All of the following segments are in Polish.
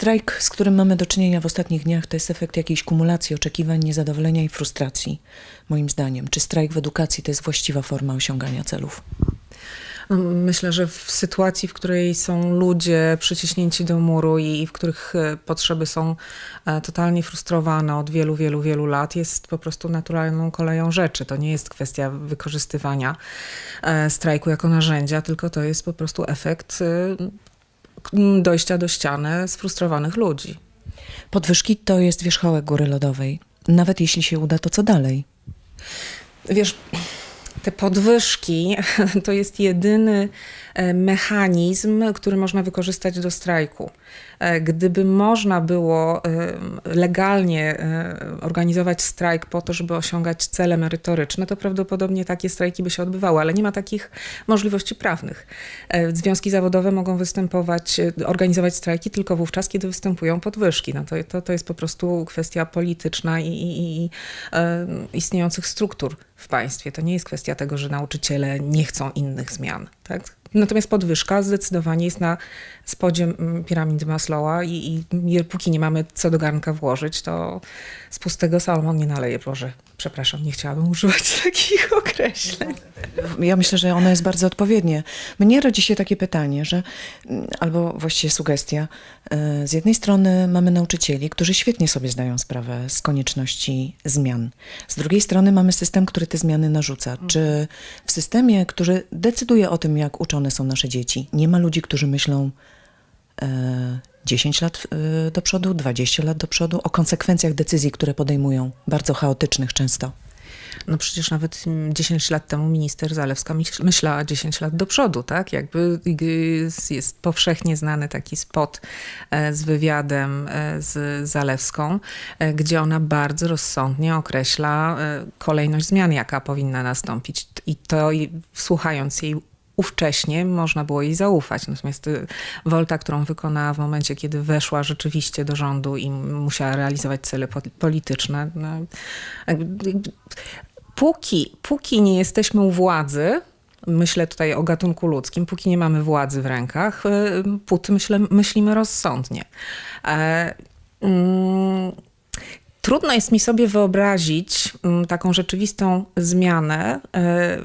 strajk, z którym mamy do czynienia w ostatnich dniach, to jest efekt jakiejś kumulacji oczekiwań, niezadowolenia i frustracji, moim zdaniem. Czy strajk w edukacji to jest właściwa forma osiągania celów? No, Myślę, że w sytuacji, w której są ludzie przyciśnięci do muru i w których e, potrzeby są e, totalnie frustrowane od wielu, wielu, wielu lat, jest po prostu naturalną koleją rzeczy. To nie jest kwestia wykorzystywania e, strajku jako narzędzia, tylko to jest po prostu efekt dojścia do ściany sfrustrowanych ludzi. Podwyżki to jest wierzchołek góry lodowej. Nawet jeśli się uda, to co dalej? Wiesz, te podwyżki to jest jedyny mechanizm, który można wykorzystać do strajku. E, Gdyby można było e, legalnie e, organizować strajk po to, żeby osiągać cele merytoryczne, to prawdopodobnie takie strajki by się odbywały, ale nie ma takich możliwości prawnych. E, Związki zawodowe mogą występować, e, organizować strajki tylko wówczas, kiedy występują podwyżki. No to, to, to jest po prostu kwestia polityczna i, i, i e, istniejących struktur w państwie. To nie jest kwestia tego, że nauczyciele nie chcą innych zmian. Tak? Natomiast podwyżka zdecydowanie jest na spodzie mm, piramidy Maslowa i, i póki nie mamy co do garnka włożyć, to z pustego Salomon nie naleje. Boże, przepraszam, nie chciałabym używać takich określeń. Ja myślę, że ono jest bardzo odpowiednie. Mnie rodzi się takie pytanie, że mm, albo właściwie sugestia. e, Z jednej strony mamy nauczycieli, którzy świetnie sobie zdają sprawę z konieczności zmian. Z drugiej strony mamy system, który te zmiany narzuca. Czy w systemie, który decyduje o tym, jak uczone są nasze dzieci, nie ma ludzi, którzy myślą e, 10 lat e, do przodu, 20 lat do przodu, o konsekwencjach decyzji, które podejmują, bardzo chaotycznych często? No przecież nawet mm, 10 lat temu minister Zalewska myśl- myślała 10 lat do przodu, tak? Jakby y, jest powszechnie znany taki spot e, z wywiadem e, z Zalewską, e, gdzie ona bardzo rozsądnie określa kolejność zmian, jaka powinna nastąpić. I to słuchając jej ówcześnie można było jej zaufać. Natomiast y, wolta, którą wykonała w momencie, kiedy weszła rzeczywiście do rządu i musiała realizować cele po- polityczne, no, póki, póki nie jesteśmy u władzy, myślę tutaj o gatunku ludzkim, póki nie mamy władzy w rękach, y, póty myślę, myślimy rozsądnie. E, mm, Trudno jest mi sobie wyobrazić mm, taką rzeczywistą zmianę e,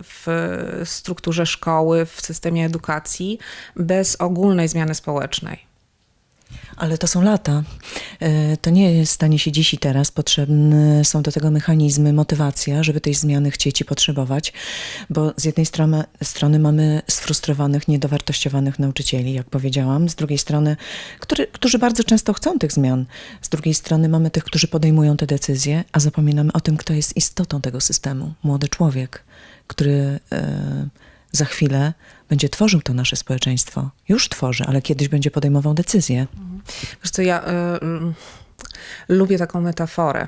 w strukturze szkoły, w systemie edukacji bez ogólnej zmiany społecznej. Ale to są lata. E, To nie stanie się dziś i teraz. Potrzebne są do tego mechanizmy, motywacja, żeby tej zmiany chcieć i potrzebować, bo z jednej strony, strony mamy sfrustrowanych, niedowartościowanych nauczycieli, jak powiedziałam, z drugiej strony, który, którzy bardzo często chcą tych zmian, z drugiej strony mamy tych, którzy podejmują te decyzje, a zapominamy o tym, kto jest istotą tego systemu. Młody człowiek, który e, za chwilę będzie tworzył to nasze społeczeństwo. Już tworzy, ale kiedyś będzie podejmował decyzje. Wiesz co, ja y, y, lubię taką metaforę.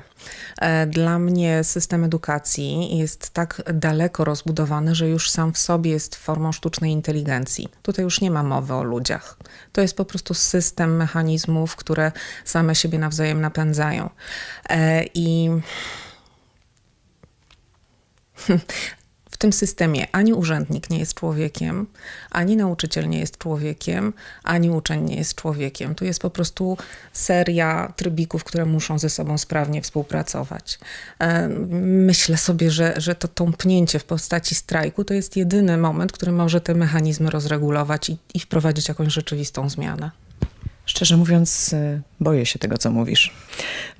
E, Dla mnie system edukacji jest tak daleko rozbudowany, że już sam w sobie jest formą sztucznej inteligencji. Tutaj już nie ma mowy o ludziach. To jest po prostu system mechanizmów, które same siebie nawzajem napędzają. E, I w tym systemie ani urzędnik nie jest człowiekiem, ani nauczyciel nie jest człowiekiem, ani uczeń nie jest człowiekiem. Tu jest po prostu seria trybików, które muszą ze sobą sprawnie współpracować. Myślę sobie, że, że to tąpnięcie w postaci strajku to jest jedyny moment, który może te mechanizmy rozregulować i, i wprowadzić jakąś rzeczywistą zmianę. Szczerze mówiąc, y, boję się tego, co mówisz,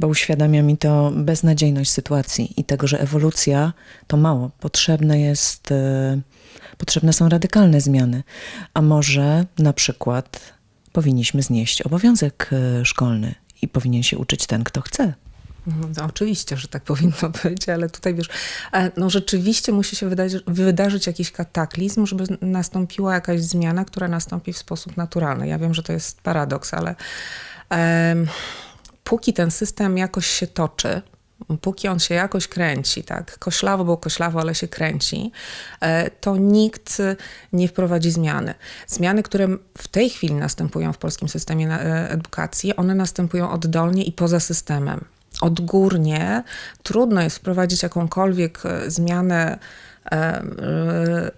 bo uświadamia mi to beznadziejność sytuacji i tego, że ewolucja to mało. Potrzebne jest, y, potrzebne są radykalne zmiany. A może na przykład powinniśmy znieść obowiązek y, szkolny i powinien się uczyć ten, kto chce. No, oczywiście, że tak powinno być, ale tutaj wiesz, e, no rzeczywiście musi się wydarzyć, wydarzyć jakiś kataklizm, żeby nastąpiła jakaś zmiana, która nastąpi w sposób naturalny. Ja wiem, że to jest paradoks, ale em, póki ten system jakoś się toczy, póki on się jakoś kręci, tak, koślawo, bo koślawo, ale się kręci, e, to nikt nie wprowadzi zmiany. Zmiany, które w tej chwili następują w polskim systemie e, edukacji, one następują oddolnie i poza systemem. Odgórnie trudno jest wprowadzić jakąkolwiek e, zmianę e, e,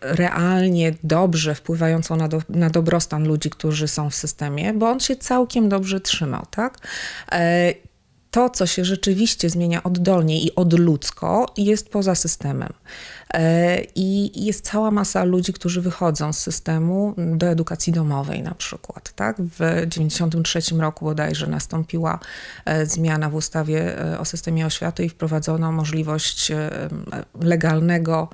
realnie dobrze wpływającą na, do, na dobrostan ludzi, którzy są w systemie, bo on się całkiem dobrze trzymał, tak? To, co się rzeczywiście zmienia oddolnie i odludzko, jest poza systemem. E, I jest cała masa ludzi, którzy wychodzą z systemu do edukacji domowej na przykład. Tak? W 1993 roku bodajże nastąpiła e, zmiana w ustawie e, o systemie oświaty i wprowadzono możliwość legalnego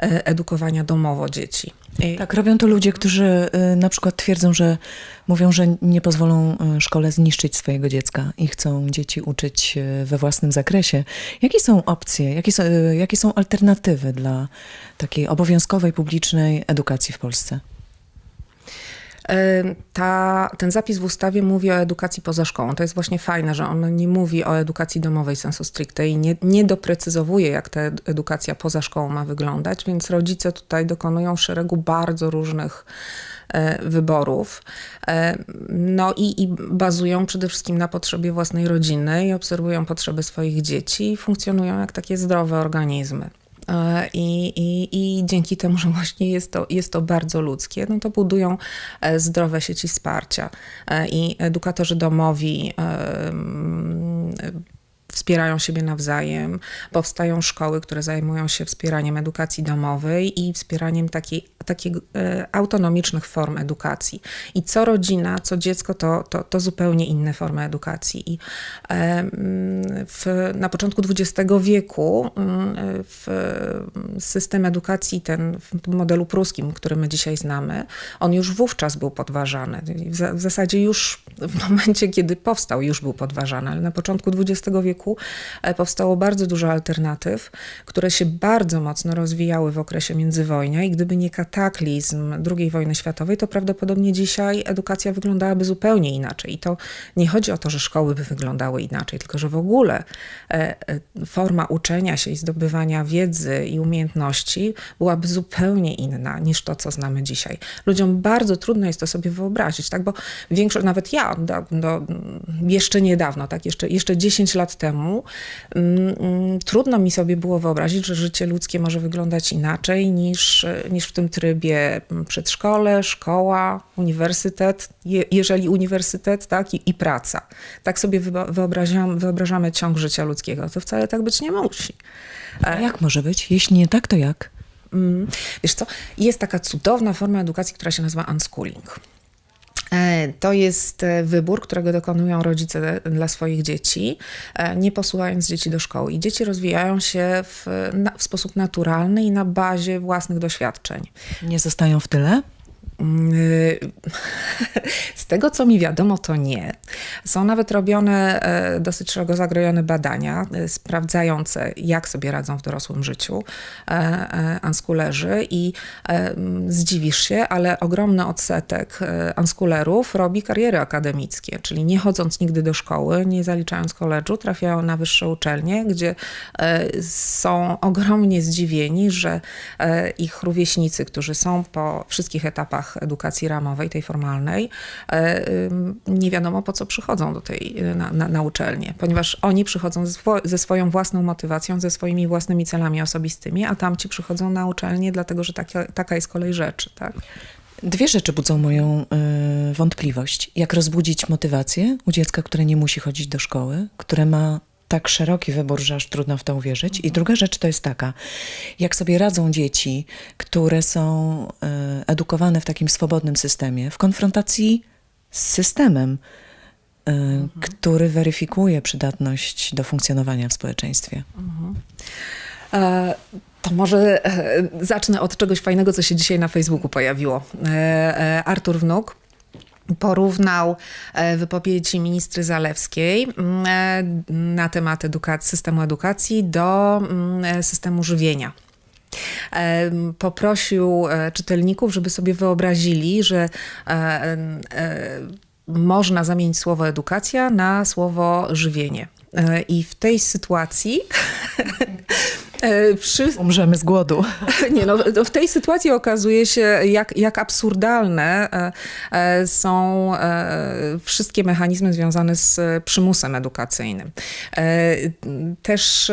edukowania domowo dzieci. Tak, robią to ludzie, którzy y, na przykład twierdzą, że mówią, że nie pozwolą y, szkole zniszczyć swojego dziecka i chcą dzieci uczyć y, we własnym zakresie. Jakie są opcje, jakie są, jakie są alternatywy dla takiej obowiązkowej, publicznej edukacji w Polsce? E, Ta, ten zapis w ustawie mówi o edukacji poza szkołą. To jest właśnie fajne, że on nie mówi o edukacji domowej sensu stricte i nie, nie doprecyzowuje, jak ta ed- edukacja poza szkołą ma wyglądać, więc rodzice tutaj dokonują szeregu bardzo różnych e, wyborów. E, No i, i bazują przede wszystkim na potrzebie własnej rodziny i obserwują potrzeby swoich dzieci i funkcjonują jak takie zdrowe organizmy. E, I, i, I dzięki temu, że właśnie jest to, jest to bardzo ludzkie, no to budują e, zdrowe sieci wsparcia. E, I edukatorzy domowi wspierają siebie nawzajem, powstają szkoły, które zajmują się wspieraniem edukacji domowej i wspieraniem takiej, takich e, autonomicznych form edukacji. I co rodzina, co dziecko, to, to, to zupełnie inne formy edukacji. I e, w, na początku XX wieku mm, w system edukacji, ten w modelu pruskim, który my dzisiaj znamy, on już wówczas był podważany. W, w zasadzie już w momencie, kiedy powstał, już był podważany, ale na początku XX wieku e, powstało bardzo dużo alternatyw, które się bardzo mocno rozwijały w okresie międzywojnia i gdyby nie kataklizm II wojny światowej, to prawdopodobnie dzisiaj edukacja wyglądałaby zupełnie inaczej. I to nie chodzi o to, że szkoły by wyglądały inaczej, tylko że w ogóle e, e, forma uczenia się i zdobywania wiedzy i umiejętności byłaby zupełnie inna niż to, co znamy dzisiaj. Ludziom bardzo trudno jest to sobie wyobrazić, tak? bo większość, nawet ja, do, do, jeszcze niedawno, tak? jeszcze, jeszcze 10 lat temu, mm, mm, trudno mi sobie było wyobrazić, że życie ludzkie może wyglądać inaczej niż, niż w tym trybie mm, przedszkole, szkoła, uniwersytet, je, jeżeli uniwersytet, tak, i, i praca. Tak sobie wyobrażam, wyobrażamy ciąg życia ludzkiego. To wcale tak być nie musi. A jak może być? Jeśli nie tak, to jak? Wiesz co, jest taka cudowna forma edukacji, która się nazywa unschooling. E, To jest e, wybór, którego dokonują rodzice dla swoich dzieci, e, nie posyłając dzieci do szkoły. I dzieci rozwijają się w, w sposób naturalny i na bazie własnych doświadczeń. Nie zostają w tyle? Mm, Z tego, co mi wiadomo, to nie. Są nawet robione e, dosyć szeroko zagrojone badania e, sprawdzające, jak sobie radzą w dorosłym życiu e, unschoolerzy i e, m, zdziwisz się, ale ogromny odsetek unschoolerów robi kariery akademickie, czyli nie chodząc nigdy do szkoły, nie zaliczając koledżu, trafiają na wyższe uczelnie, gdzie są ogromnie zdziwieni, że ich rówieśnicy, którzy są po wszystkich etapach edukacji ramowej, tej formalnej, nie wiadomo po co przychodzą do tej, na, na, na uczelnię, ponieważ oni przychodzą ze, swo- ze swoją własną motywacją, ze swoimi własnymi celami osobistymi, a tamci przychodzą na uczelnię dlatego, że taka, taka jest kolej rzeczy. Tak? Dwie rzeczy budzą moją y, wątpliwość. Jak rozbudzić motywację u dziecka, które nie musi chodzić do szkoły, które ma tak szeroki wybór, że aż trudno w to uwierzyć. I druga rzecz to jest taka, jak sobie radzą dzieci, które są y, edukowane w takim swobodnym systemie, w konfrontacji z systemem, y, który weryfikuje przydatność do funkcjonowania w społeczeństwie. E, To może e, zacznę od czegoś fajnego, co się dzisiaj na Facebooku pojawiło. E, Artur Wnuk porównał wypowiedzi ministry Zalewskiej mm, na temat edukacji, systemu edukacji do mm, systemu żywienia. Poprosił czytelników, żeby sobie wyobrazili, że można zamienić słowo edukacja na słowo żywienie. E, I w tej sytuacji E, Przy, Umrzemy z głodu. Nie, no, w tej sytuacji okazuje się, jak, jak absurdalne e, są wszystkie mechanizmy związane z przymusem edukacyjnym. Też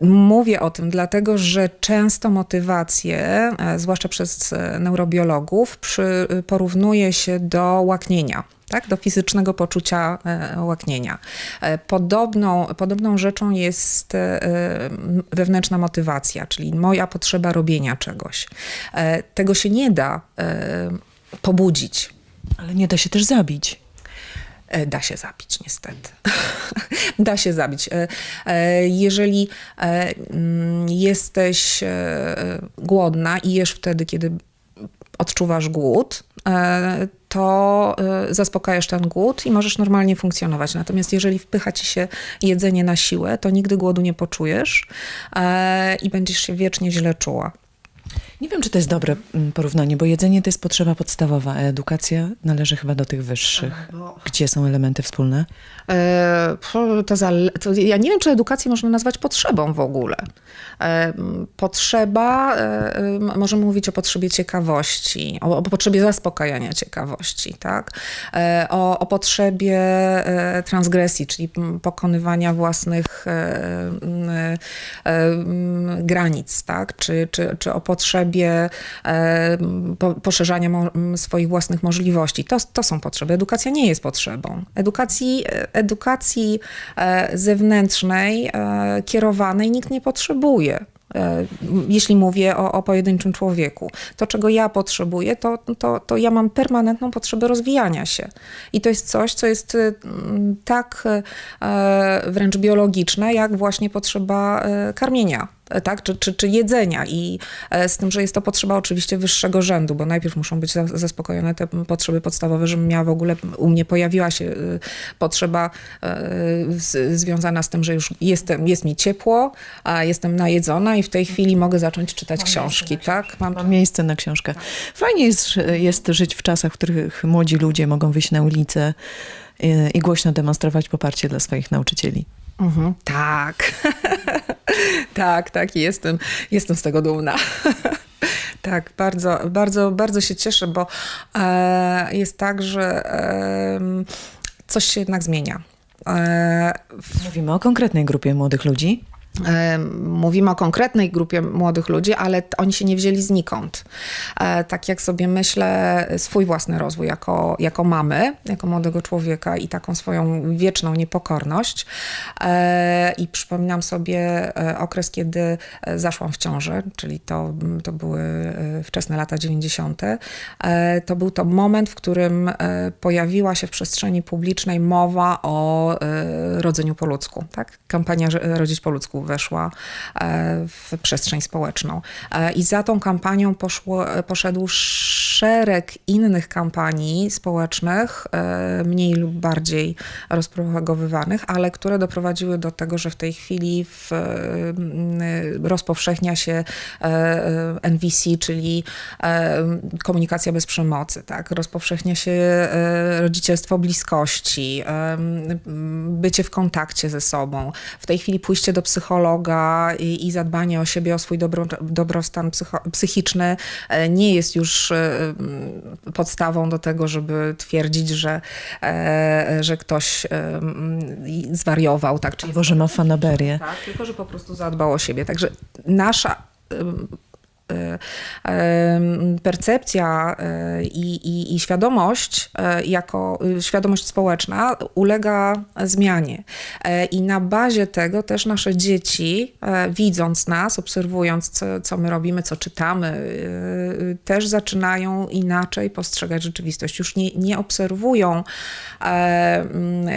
Mówię o tym dlatego, że często motywacje, e, zwłaszcza przez e, neurobiologów, przy, porównuje się do łaknienia. Tak, do fizycznego poczucia e, łaknienia. E, Podobną, podobną rzeczą jest e, wewnętrzna motywacja, czyli moja potrzeba robienia czegoś. E, Tego się nie da e, pobudzić. Ale nie da się też zabić. E, Da się zabić, niestety. da się zabić. E, e, Jeżeli mm, jesteś głodna i jesz wtedy, kiedy odczuwasz głód, to zaspokajasz ten głód i możesz normalnie funkcjonować. Natomiast jeżeli wpycha ci się jedzenie na siłę, to nigdy głodu nie poczujesz i będziesz się wiecznie źle czuła. Nie wiem, czy to jest dobre mm, porównanie, bo jedzenie to jest potrzeba podstawowa, a edukacja należy chyba do tych wyższych. Gdzie są elementy wspólne? E, To, zale- to ja nie wiem, czy edukację można nazwać potrzebą w ogóle. E, Potrzeba, e, możemy mówić o potrzebie ciekawości, o, o potrzebie zaspokajania ciekawości, tak? E, O, o potrzebie transgresji, czyli pokonywania własnych e, e, granic, tak? Czy, czy, czy o potrzebie e, po, poszerzania swoich własnych możliwości. To, to są potrzeby. Edukacja nie jest potrzebą. Edukacji, edukacji e, zewnętrznej, e, kierowanej nikt nie potrzebuje. Jeśli mówię o, o pojedynczym człowieku, to czego ja potrzebuję, to, to, to ja mam permanentną potrzebę rozwijania się. I to jest coś, co jest m, tak wręcz biologiczne, jak właśnie potrzeba karmienia tak, czy, czy, czy jedzenia i e, z tym, że jest to potrzeba oczywiście wyższego rzędu, bo najpierw muszą być za- zaspokojone te potrzeby podstawowe, żebym miała w ogóle, u mnie pojawiła się y, potrzeba e, związana z tym, że już jestem, jest mi ciepło, a jestem najedzona i w tej chwili mogę zacząć czytać książki, tak? Mam Mam miejsce na książkę. Fajnie jest, jest żyć w czasach, w których młodzi ludzie mogą wyjść na ulicę i głośno demonstrować poparcie dla swoich nauczycieli. Mhm. Tak. tak, tak, jestem, jestem z tego dumna. tak, bardzo, bardzo, bardzo się cieszę, bo e, jest tak, że em, coś się jednak zmienia. E, Mówimy o konkretnej grupie młodych ludzi. Mówimy o konkretnej grupie młodych ludzi, ale oni się nie wzięli znikąd. E, Tak jak sobie myślę, swój własny rozwój jako, jako mamy, jako młodego człowieka i taką swoją wieczną niepokorność. E, I przypominam sobie e, okres, kiedy zaszłam w ciążę, czyli to, to były wczesne lata 90. E, To był to moment, w którym pojawiła się w przestrzeni publicznej mowa o rodzeniu po ludzku. Tak? Kampania Rodzić po ludzku weszła e, w przestrzeń społeczną. E, I za tą kampanią poszło, poszedł szereg innych kampanii społecznych, e, mniej lub bardziej rozpropagowywanych, ale które doprowadziły do tego, że w tej chwili w, e, rozpowszechnia się e, NVC, czyli e, komunikacja bez przemocy, tak? rozpowszechnia się e, rodzicielstwo bliskości, e, bycie w kontakcie ze sobą. W tej chwili pójście do psychologa i, i zadbanie o siebie, o swój dobro, dobrostan psychiczny e, nie jest już e, podstawą do tego, żeby twierdzić, że, e, że ktoś zwariował, tak? Czyli Albo że ma fanaberię. tak, tylko że po prostu zadbał o siebie. Także nasza percepcja y, i, i, i świadomość y, jako y, świadomość społeczna ulega zmianie. E, I na bazie tego też nasze dzieci, e, widząc nas, obserwując, co, co my robimy, co czytamy, też zaczynają inaczej postrzegać rzeczywistość. Już nie, nie obserwują e,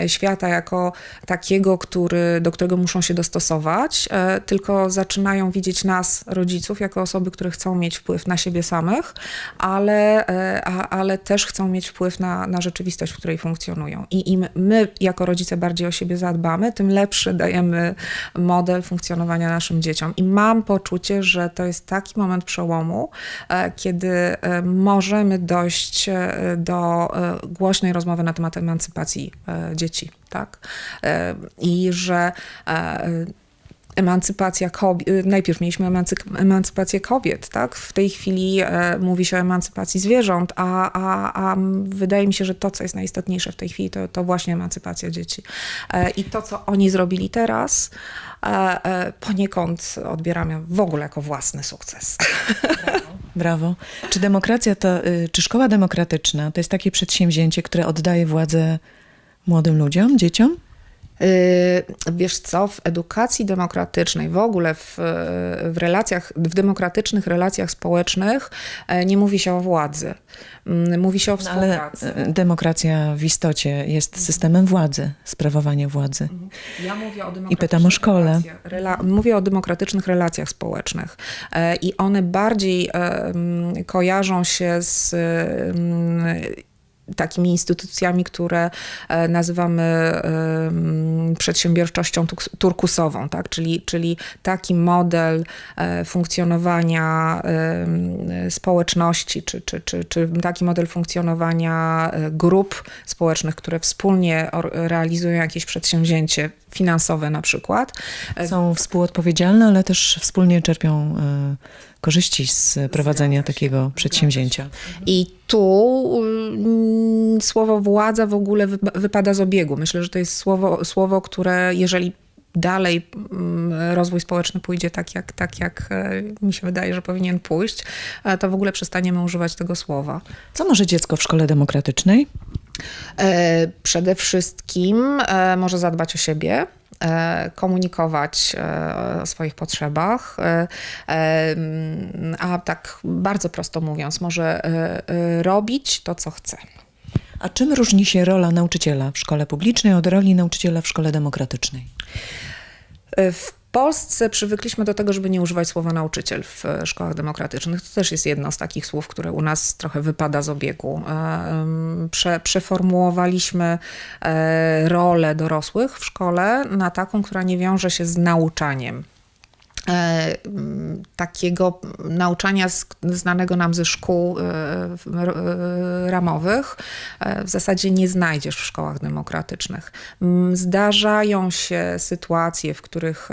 świata jako takiego, który, do którego muszą się dostosować, e, tylko zaczynają widzieć nas, rodziców, jako osoby, które chcą mieć wpływ na siebie samych, ale, e, a, ale też chcą mieć wpływ na, na rzeczywistość, w której funkcjonują. I im my, jako rodzice, bardziej o siebie zadbamy, tym lepszy dajemy model funkcjonowania naszym dzieciom. I mam poczucie, że to jest taki moment przełomu, e, kiedy e, możemy dojść do głośnej rozmowy na temat emancypacji dzieci, tak? I że emancypacja kobiet, najpierw mieliśmy emancy- emancypację kobiet, tak? W tej chwili e, mówi się o emancypacji zwierząt, a, a, a wydaje mi się, że to, co jest najistotniejsze w tej chwili, to, to właśnie emancypacja dzieci. E, I to, co oni zrobili teraz, e, e, poniekąd odbieramy w ogóle jako własny sukces. Brawo. Czy demokracja to, y, czy szkoła demokratyczna to jest takie przedsięwzięcie, które oddaje władzę młodym ludziom, dzieciom? Yy, Wiesz co, w edukacji demokratycznej, w ogóle w, w relacjach, w demokratycznych relacjach społecznych e, nie mówi się o władzy. Mm, Mówi się o No, ale współpracy. y, demokracja w istocie jest systemem władzy, sprawowania władzy. Ja mówię o I pytam o szkole. relacjach- mówię o demokratycznych relacjach społecznych. E, I one bardziej kojarzą się z takimi instytucjami, które e, nazywamy przedsiębiorczością turkusową, tak? czyli, czyli taki model e, funkcjonowania społeczności, czy, czy, czy, czy taki model funkcjonowania e, grup społecznych, które wspólnie realizują jakieś przedsięwzięcie finansowe na przykład. Są współodpowiedzialne, ale też wspólnie czerpią korzyści z prowadzenia takiego przedsięwzięcia. I tu mm, słowo władza w ogóle wypa- wypada z obiegu. Myślę, że to jest słowo, słowo które jeżeli dalej mm, rozwój społeczny pójdzie tak jak, tak, jak e, mi się wydaje, że powinien pójść, e, to w ogóle przestaniemy używać tego słowa. Co może dziecko w szkole demokratycznej? E, Przede wszystkim e, może zadbać o siebie, e, komunikować o swoich potrzebach, a tak bardzo prosto mówiąc, może robić to, co chce. A czym różni się rola nauczyciela w szkole publicznej od roli nauczyciela w szkole demokratycznej? W Polsce przywykliśmy do tego, żeby nie używać słowa nauczyciel w e, szkołach demokratycznych. To też jest jedno z takich słów, które u nas trochę wypada z obiegu. E, Prze, przeformułowaliśmy e, rolę dorosłych w szkole na taką, która nie wiąże się z nauczaniem. E, takiego nauczania znanego nam ze szkół e, e, ramowych w zasadzie nie znajdziesz w szkołach demokratycznych. Zdarzają się sytuacje, w których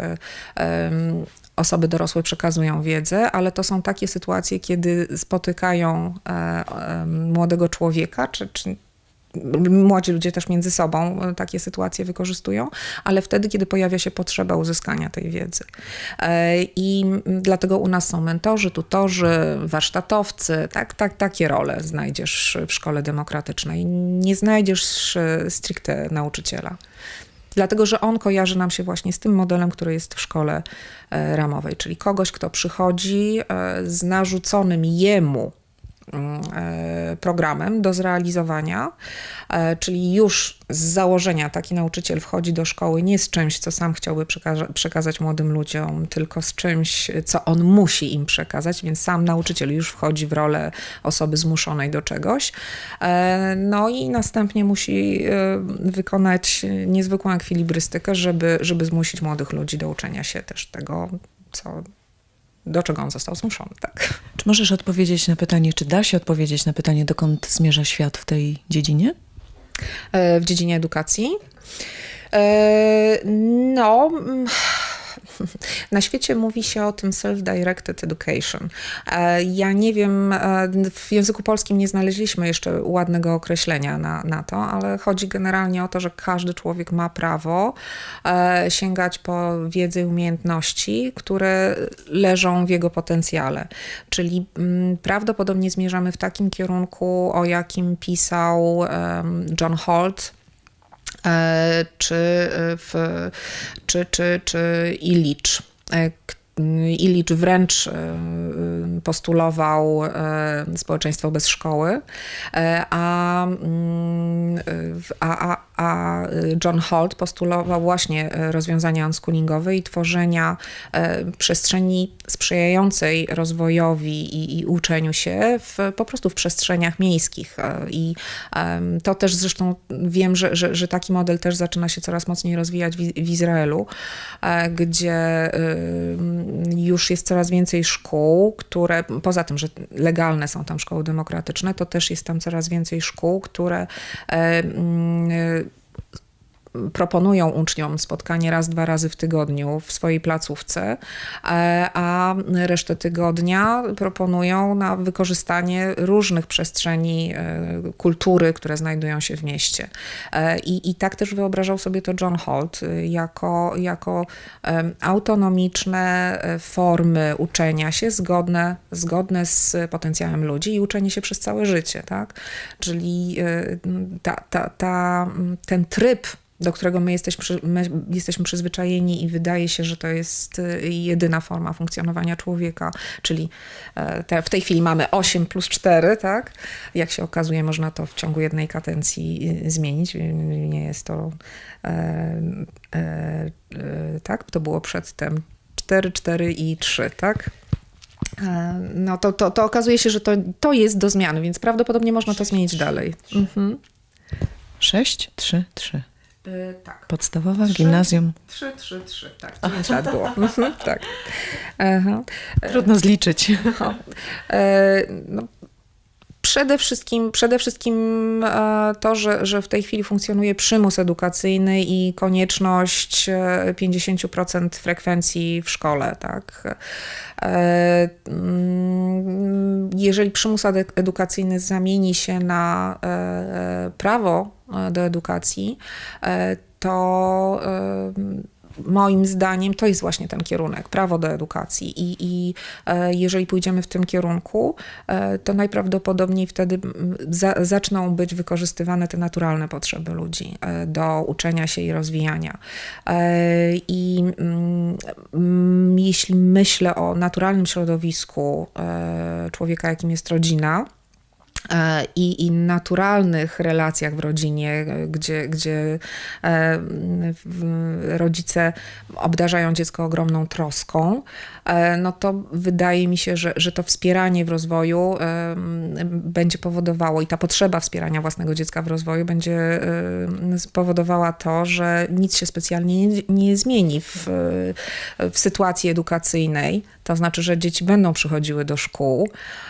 osoby dorosłe przekazują wiedzę, ale to są takie sytuacje, kiedy spotykają młodego człowieka, czy, czy Młodzi ludzie też między sobą e, takie sytuacje wykorzystują, ale wtedy, kiedy pojawia się potrzeba uzyskania tej wiedzy. E, I dlatego u nas są mentorzy, tutorzy, warsztatowcy, tak, tak, takie role znajdziesz w szkole demokratycznej. Nie znajdziesz e, stricte nauczyciela. Dlatego, że on kojarzy nam się właśnie z tym modelem, który jest w szkole ramowej, czyli kogoś, kto przychodzi z narzuconym jemu programem do zrealizowania, e, czyli już z założenia taki nauczyciel wchodzi do szkoły nie z czymś, co sam chciałby przekaza- przekazać młodym ludziom, tylko z czymś, co on musi im przekazać, więc sam nauczyciel już wchodzi w rolę osoby zmuszonej do czegoś. E, No i następnie musi e, wykonać niezwykłą ekwilibrystykę, żeby, żeby zmusić młodych ludzi do uczenia się też tego, co, do czego on został zmuszony. Tak. Czy możesz odpowiedzieć na pytanie, czy da się odpowiedzieć na pytanie, dokąd zmierza świat w tej dziedzinie? e, w dziedzinie edukacji. E, No, mm, na świecie mówi się o tym self-directed education. E, Ja nie wiem, e, w języku polskim nie znaleźliśmy jeszcze ładnego określenia na, na to, ale chodzi generalnie o to, że każdy człowiek ma prawo e, sięgać po wiedzę i umiejętności, które leżą w jego potencjale. Czyli mm, prawdopodobnie zmierzamy w takim kierunku, o jakim pisał John Holt czy, w, czy, czy, czy Illich. E, Illich wręcz e, postulował e, społeczeństwo bez szkoły, e, a, mm, a, a, a John Holt postulował właśnie e, rozwiązania unschoolingowe i tworzenia e, przestrzeni sprzyjającej rozwojowi i, i uczeniu się w, po prostu w przestrzeniach miejskich. E, I to też zresztą wiem, że, że, że taki model też zaczyna się coraz mocniej rozwijać w, w Izraelu, e, gdzie już jest coraz więcej szkół, które poza tym, że legalne są tam szkoły demokratyczne, to też jest tam coraz więcej szkół, które e, mm, proponują uczniom spotkanie raz, dwa razy w tygodniu w swojej placówce, e, a resztę tygodnia proponują na wykorzystanie różnych przestrzeni e, kultury, które znajdują się w mieście. E, I, i tak też wyobrażał sobie to John Holt, jako, jako autonomiczne formy uczenia się zgodne, zgodne z potencjałem ludzi i uczenie się przez całe życie. Tak? Czyli ta, ta, ta, ten tryb do którego my jesteśmy, my jesteśmy przyzwyczajeni i wydaje się, że to jest y, jedyna forma funkcjonowania człowieka, czyli e, te, w tej chwili mamy 8 plus 4, tak? Jak się okazuje, można to w ciągu jednej kadencji y, zmienić. Nie jest to e, e, e, tak? To było przedtem 4, 4 i 3, tak? E, No to, to, to okazuje się, że to, to jest do zmiany, więc prawdopodobnie można to zmienić dalej. Mhm. 6, 3, 3. E, tak. Podstawowa, Trzy. gimnazjum. 3, 3, 3, tak. 9 lat było. Tak. Aha. Trudno zliczyć. No. E, no, Przede wszystkim, przede wszystkim e, to, że, że w tej chwili funkcjonuje przymus edukacyjny i konieczność e, 50% frekwencji w szkole. Tak? E, mm, Jeżeli przymus edukacyjny zamieni się na e, prawo e, do edukacji, e, to e, moim zdaniem to jest właśnie ten kierunek, prawo do edukacji. I, i e, jeżeli pójdziemy w tym kierunku, e, to najprawdopodobniej wtedy za, zaczną być wykorzystywane te naturalne potrzeby ludzi e, do uczenia się i rozwijania. I mm, jeśli myślę o naturalnym środowisku człowieka, jakim jest rodzina, i, i naturalnych relacjach w rodzinie, e, gdzie, gdzie e, rodzice obdarzają dziecko ogromną troską, e, no to wydaje mi się, że, że to wspieranie w rozwoju e, będzie powodowało i ta potrzeba wspierania własnego dziecka w rozwoju będzie e, spowodowała to, że nic się specjalnie nie, nie zmieni w, w sytuacji edukacyjnej. To znaczy, że dzieci będą przychodziły do szkół,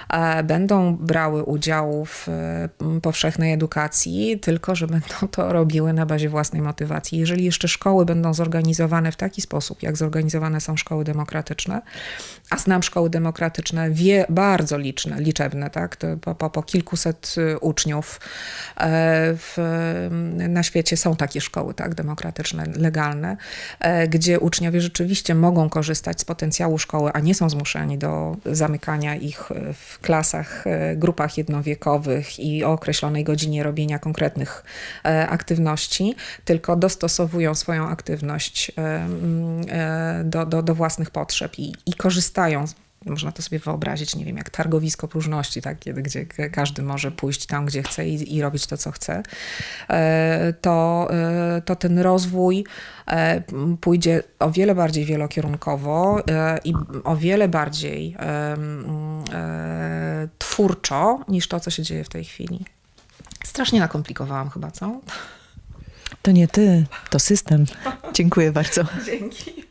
e, będą brały udział w e, powszechnej edukacji, tylko że będą to robiły na bazie własnej motywacji. Jeżeli jeszcze szkoły będą zorganizowane w taki sposób, jak zorganizowane są szkoły demokratyczne, a znam szkoły demokratyczne wie, bardzo liczne, liczebne, tak? Po, po, po kilkuset y, uczniów e, w, na świecie są takie szkoły tak? demokratyczne, legalne, e, gdzie uczniowie rzeczywiście mogą korzystać z potencjału szkoły, a nie są zmuszeni do zamykania ich e, w klasach, grupach jednowiekowych i o określonej godzinie robienia konkretnych e, aktywności, tylko dostosowują swoją aktywność e, do, do, do własnych potrzeb i, i korzystają można to sobie wyobrazić, nie wiem, jak targowisko próżności, tak, kiedy, gdzie ka- każdy może pójść tam, gdzie chce i, i robić to, co chce, e, to, e, to ten rozwój e, pójdzie o wiele bardziej wielokierunkowo i o wiele bardziej twórczo niż to, co się dzieje w tej chwili. Strasznie nakomplikowałam chyba, co? To nie ty, to system. Dziękuję bardzo. Dzięki.